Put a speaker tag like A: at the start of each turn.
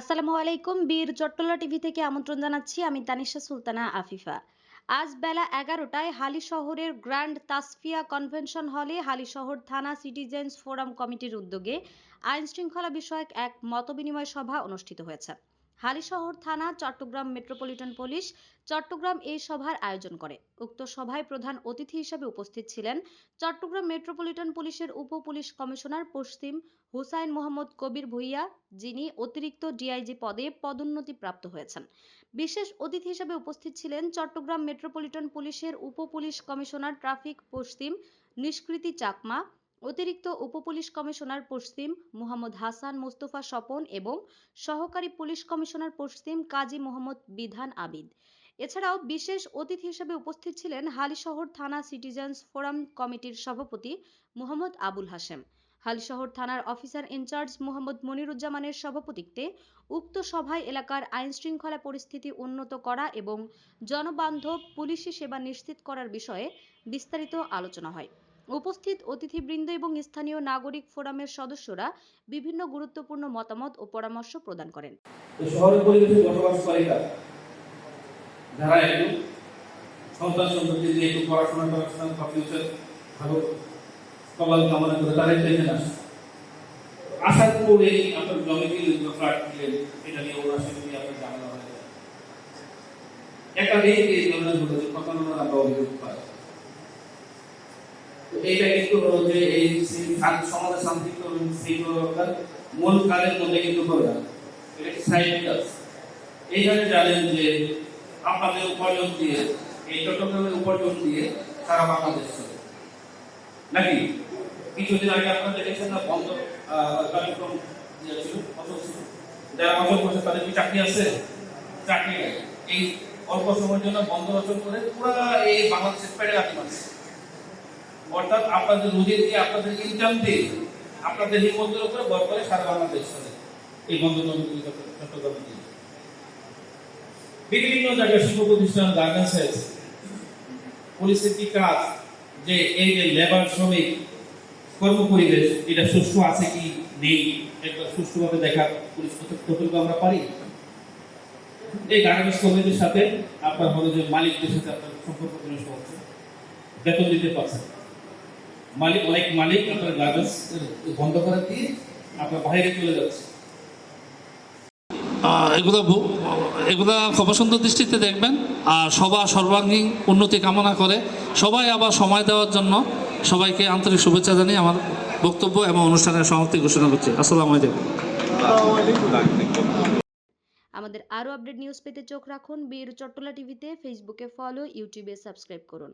A: আসসালামু আলাইকুম, বীর চট্টলা টিভি থেকে আমন্ত্রণ জানাচ্ছি আমি তানিশা সুলতানা আফিফা। আজ বেলা এগারোটায় হালি শহরের গ্র্যান্ড তাসফিয়া কনভেনশন হলে হালি শহর থানা সিটিজেন্স ফোরাম কমিটির উদ্যোগে আইন শৃঙ্খলা বিষয়ক এক মতবিনিময় সভা অনুষ্ঠিত হয়েছে। হালিশহর থানা, চট্টগ্রাম মেট্রোপলিটন পুলিশ, চট্টগ্রাম এই সভার আয়োজন করে। উক্ত সভায় প্রধান অতিথি হিসেবে উপস্থিত ছিলেন চট্টগ্রাম মেট্রোপলিটন পুলিশের উপ পুলিশ কমিশনার পশ্চিম হুসাইন মোহাম্মদ কবির ভুইয়া, যিনি অতিরিক্ত ডিআইজি পদে পদোন্নতি প্রাপ্ত হয়েছেন। বিশেষ অতিথি হিসেবে উপস্থিত ছিলেন চট্টগ্রাম মেট্রোপলিটন পুলিশের উপ পুলিশ কমিশনার ট্রাফিক পশ্চিম নিষ্কৃতি চাকমা অতিরিক্ত উপপুলিশ কমিশনার পশ্চিম মোহাম্মদ হাসান মোস্তফা স্বপন এবং সহকারী পুলিশ কমিশনার পশ্চিম কাজী মোহাম্মদ বিধান আবিদ। এছাড়াও বিশেষ অতিথি হিসেবে উপস্থিত ছিলেন হালিশহর থানা সিটিজেন্স ফোরাম কমিটির সভাপতি মোহাম্মদ আবুল হাশেম। হালিশহর থানার অফিসার ইনচার্জ মোহাম্মদ মনিরুজ্জামানের সভাপতিত্বে উক্ত সভায় এলাকার আইন শৃঙ্খলা পরিস্থিতি উন্নত করা এবং জনবান্ধব পুলিশি সেবা নিশ্চিত করার বিষয়ে বিস্তারিত আলোচনা হয়। উপস্থিত অতিথিবৃন্দ এবং স্থানীয় নাগরিক ফোরামের সদস্যরা বিভিন্ন গুরুত্বপূর্ণ মতামত ও পরামর্শ প্রদান করেন।
B: আসার পরে আপনার জমি একটা মেয়ে এই ধরনের ঘটেছে কখনো আমরা অভিযোগ পাই এইটা কিন্তু যে এই সমাজে শান্তি শৃঙ্খলতার মূল কাজের মধ্যে কিন্তু করে না এটা জানেন যে আপনাদের উপার্জন দিয়ে, এই চট্টগ্রামের উপার্জন দিয়ে সারা বাংলাদেশ চলে। নাকি? কিছুদিন আগে আপনারা দেখেছেন না বন্ধ কার্যক্রম ছিল যারা অচল করছে তাদের কি চাকরি আছে? চাকরি এই অল্প সময়ের জন্য বন্ধ অচল করে পুরো এই বাংলাদেশের পেড়ে রাখি অর্থাৎ আপনাদের রুজি দিয়ে আপনাদের ইনকাম দিয়ে আপনাদের হিমতের উপরে ভর করে সারা বাংলাদেশ চলে। এই বন্ধ জমিগুলি চট্টগ্রামে বিভিন্ন জায়গায় শিল্প প্রতিষ্ঠান গার্মেন্টস পুলিশের কি কাজ যে এই যে লেবার শ্রমিক কর্ম পরিবেশ এটা সুষ্ঠু আছে কি নেই, একবার সুষ্ঠুভাবে দেখা পুলিশ কতটুকু আমরা পারি? এই গার্মেন্টস কর্মীদের সাথে আপনার হলো যে মালিকদের সাথে আপনার সম্পর্ক বেতন দিতে পারছেন মালিক অনেক মালিক আপনার গার্মেন্টস বন্ধ করে দিয়ে আপনার বাইরে চলে যাচ্ছে।
C: এগুলো এগুলো খুব সুন্দর দৃষ্টিতে দেখবেন আর সবার সর্বাঙ্গীন উন্নতি কামনা করে। সবাই আবার সময় দেওয়ার জন্য সবাইকে আন্তরিক শুভেচ্ছা জানিয়ে আমার বক্তব্য এবং অনুষ্ঠানের সমাপ্তি ঘোষণা করছি। আসসালামু আলাইকুম।
A: আমাদের আরও আপডেট নিউজ পেতে চোখ রাখুন বীর চট্টলা টিভিতে ফেসবুকে ফলো ইউটিউবে সাবস্ক্রাইব করুন।